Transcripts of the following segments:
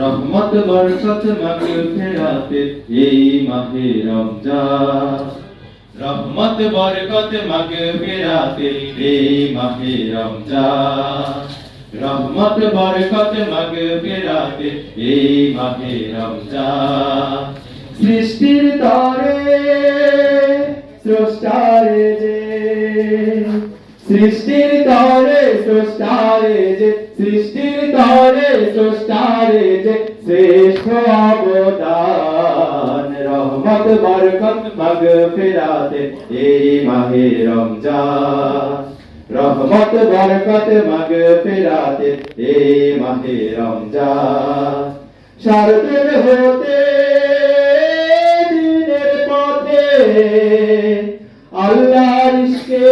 রহমত বরকত মাগে ফেরাতে এই মাহে রমজান। রহমত বরকত মাগে ফেরাতে এই মাহে রমজান। রহমত বরকত মাগে ফেরাতে এই মাহে রমজান। সৃষ্টির তরে স্রষ্টারে যে, সৃষ্টির তরে স্রষ্টারে যে, সৃষ্টির তরে স্রষ্টারে যে শ্রেষ্ঠ অবদান। রহমত, বরকত মগ ফেরাতে এই মাহে রমজান। রহমত, বরকত মগ ফেরাতে এই মাহে রমজান। শারদের হতে দিনের পথে আল্লাহর ইশকে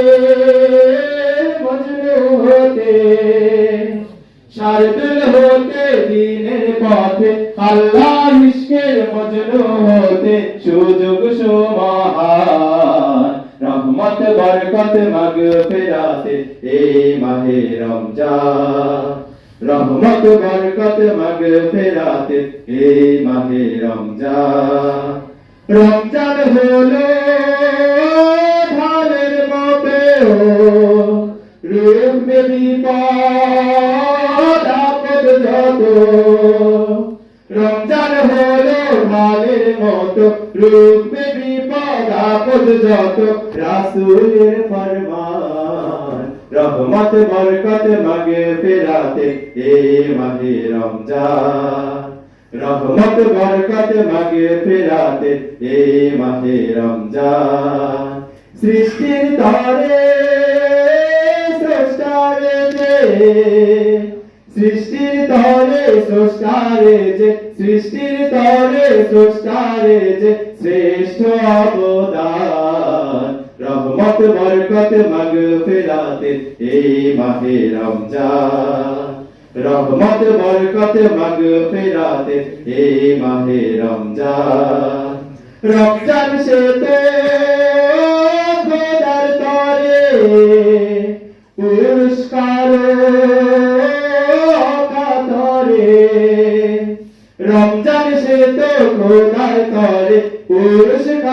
হতে, দিনের পথে আল্লাহর ইশকে মজনু হতে, সুযোগ সমাহার রহমত, বরকত, মগ ফেরাতে এই মাহে রমজান। রহমত, বরকত, মগ ফেরাতে এই মাহে রমজান। রমজান হলো যত রমজান হলো ঢালের মতো রূপ বিপদ আপদ যত। রাসূলের ফরমান রহমত বরকত মাগে ফেরাতে এই মাহে রমজান। রহমত বরকত মাগে ফেরাতে এই মাহে রমজান সৃষ্টির তরে সৃষ্টির তরে স্রষ্টারে যে সৃষ্টির তরে স্রষ্টারে যে শ্রেষ্ঠ অবদান। রহমত, বরকত, মগ ফেরাতে এই মাহে রমজান। রহমত, বরকত, মগ ফেরাতে এই মাহে রমজান। রমজান সে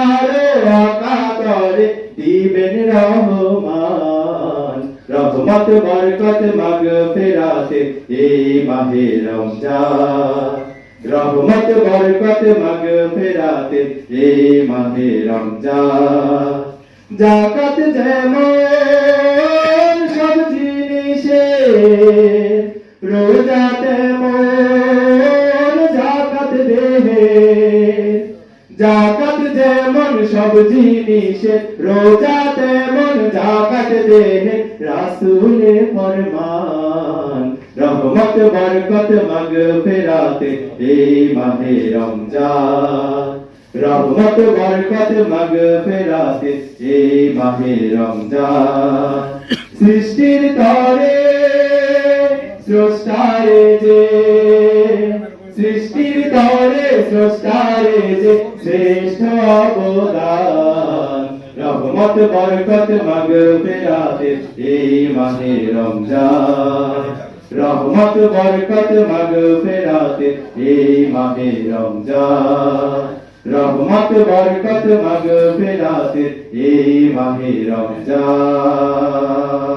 পুরস্কার অকাতরে দিবেন রহমান। রহমত, বরকত, মগ ফেরাতে এই মাহে রমজান। রহমত, বরকত, মগ ফেরাতে এই মাহে রমজান। জাকাত যেমন সব জিনিসে রোজা তেমন জাকাত দেহে জাকাত সব জিনিসে রোজা তেমন জাকাত দেহে রাসূলের ফরমান। রহমত, বরকত মগ ফেরাতে এই মাহে রমজান। রহমত, বরকত মগ ফেরাতে এই মাহে রমজান। সৃষ্টির তরে স্রষ্টারে যে, সৃষ্টির তরে স্রষ্টারে যে শ্রেষ্ঠ অবদান। রহমত, বরকত, মগ ফেরাতে এই মাহে রমজান। রহমত, বরকত, মগ ফেরাতে এই মাহে রমজান। রহমত, বরকত, মগ ফেরাতে এই মাহে রমজান।